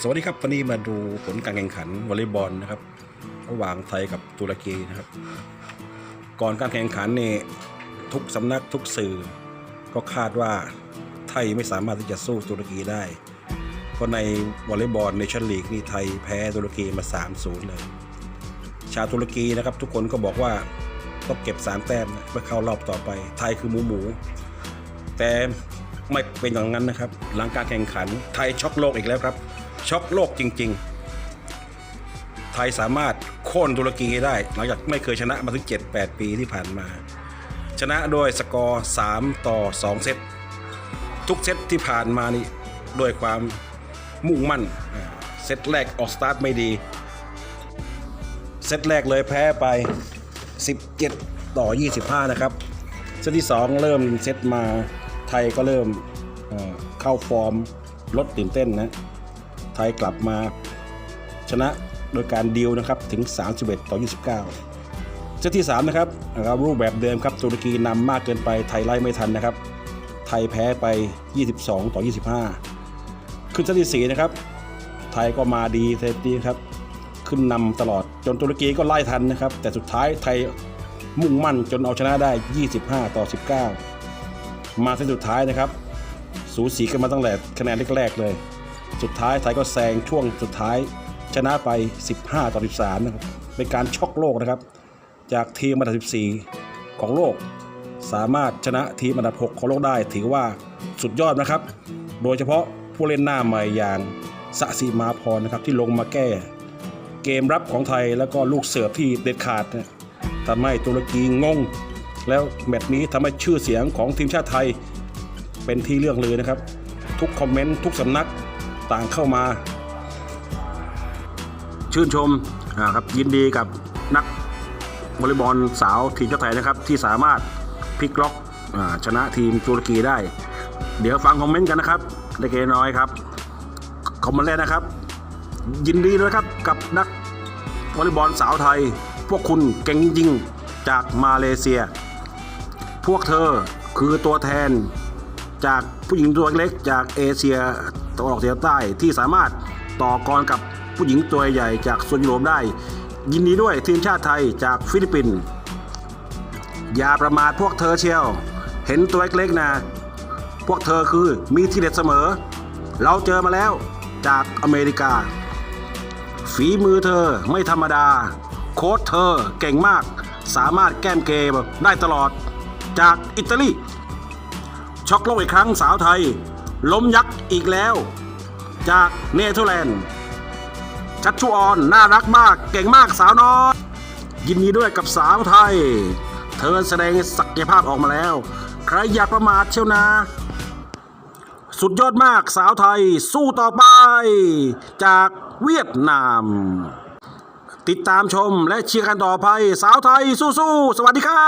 สวัสดีครับวันนี้มาดูผลการแข่งขันวอลเลย์บอลนะครับ ระหว่างไทยกับตุรกีนะครับ ก่อนการแข่งขันเนี่ยทุกสำนักทุกสื่อ ก็คาดว่าไทยไม่สามารถที่จะสู้ตุรกีได้ เพราะในวอลเลย์บอลในชั่นลีกนี่ไทยแพ้ตุรกีมา 3-0 เลย ชาวตุรกีนะครับ ทุกคนก็บอกว่าต้องเก็บ3แต้มนะเพื่อเข้ารอบต่อไป ไทยคือหมูหมู แต่ ไม่เป็นอย่างนั้นนะครับ หลังการแข่งขันไทยช็อกโลกอีกแล้วครับ ช็อกโลกจริง ๆ ไทยสามารถโค่นตุรกีได้ หลังจากไม่เคยชนะมาถึง 7-8 ปีที่ผ่านมา ชนะโดยสกอร์ 3 ต่อ 2 เซตทุกเซตที่ผ่านมานี่ด้วยความมุ่งมั่นเซตแรกออกสตาร์ทไม่ดี เซตแรกเลยแพ้ไป 17 ต่อ 25 นะครับ เซตที่ 2 เริ่มเซตมา ไทยก็เริ่มเเข้าฟอร์มลดตื่นเต้นนะไทยกลับมาชนะโดยการดีลนะครับถึง 31 ต่อ 29 เซตที่ 3 นะครับนะครับรูปแบบเดิมครับตุรกีนำมากเกินไปไทยไล่ไม่ทันนะครับ ไทยแพ้ไป 22 ต่อ 25 ขึ้นเซตที่4นะครับไทยก็มาดีเซตนี้ครับขึ้นนำตลอดจนตุรกีก็ไล่ทันนะครับ แต่สุดท้ายไทยมุ่งมั่นจนเอาชนะได้ 25 ต่อ 19 มาเซตสุดท้ายนะครับ สูสีกันมาตั้งแต่คะแนนแรกๆเลย สุดท้ายไทยก็แซงช่วงสุดท้าย ชนะไป 15 ต่อ 13 นะครับ เป็นการช็อกโลกนะครับ จากทีมอันดับ 14 ของโลก สามารถชนะทีมอันดับ 6 ของโลกได้ ถือว่าสุดยอดนะครับ โดยเฉพาะผู้เล่นหน้าใหม่อย่างสะสีมาพรนะครับที่ลงมาแก้ เกมรับของไทยแล้วก็ลูกเสิร์ฟที่เด็ดขาดนะทำให้ตุรกีงง แล้วแมตช์นี้ทำให้ชื่อเสียงของทีมชาติไทย เป็นที่เรื่องลือนะครับ ทุกคอมเมนต์ทุกสำนักต่างเข้ามา ชื่นชมนะครับยินดีกับนักวอลเลย์บอลสาวทีมชาติไทยนะครับ ที่สามารถพลิกล็อกอชนะทีมตุรกีได้ เดี๋ยวฟังคอมเมนต์กันนะครับเล็กน้อยครับคอมเมนต์แรกนะครับ ยินดีด้วยครับกับนักวอลเลย์บอลสาวไทย พวกคุณเก่งจริงจากมาเลเซีย พวกเธอคือตัวแทนจากผู้หญิงตัวเล็กจากเอเชียตะวันออกเฉียงใต้ที่สามารถต่อกรกับผู้หญิงตัวใหญ่จากโซนยุโรปได้ ยินดีด้วยทีมชาติไทยจากฟิลิปปินส์อย่าประมาทพวกเธอเชียว เห็นตัวเล็กๆนะ พวกเธอคือมีทีเด็ดเสมอ เราเจอมาแล้วจากอเมริกา ฝีมือเธอไม่ธรรมดา โค้ชเธอเก่งมาก สามารถแก้มเกมได้ตลอด จากอิตาลีช็อกโลกอีกครั้งสาวไทย ล้มยักษ์อีกแล้ว จากเนเธอร์แลนด์ ชัดชูออน น่ารักมาก เก่งมากสาวน้อย ยินดีด้วยกับสาวไทย เธอแสดงศักยภาพออกมาแล้ว ใครอย่าประมาทเชียวนะ สุดยอดมากสาวไทย สู้ต่อไป จากเวียดนาม ติดตามชมและเชียร์กันต่อไป สาวไทยสู้ๆสวัสดีครับ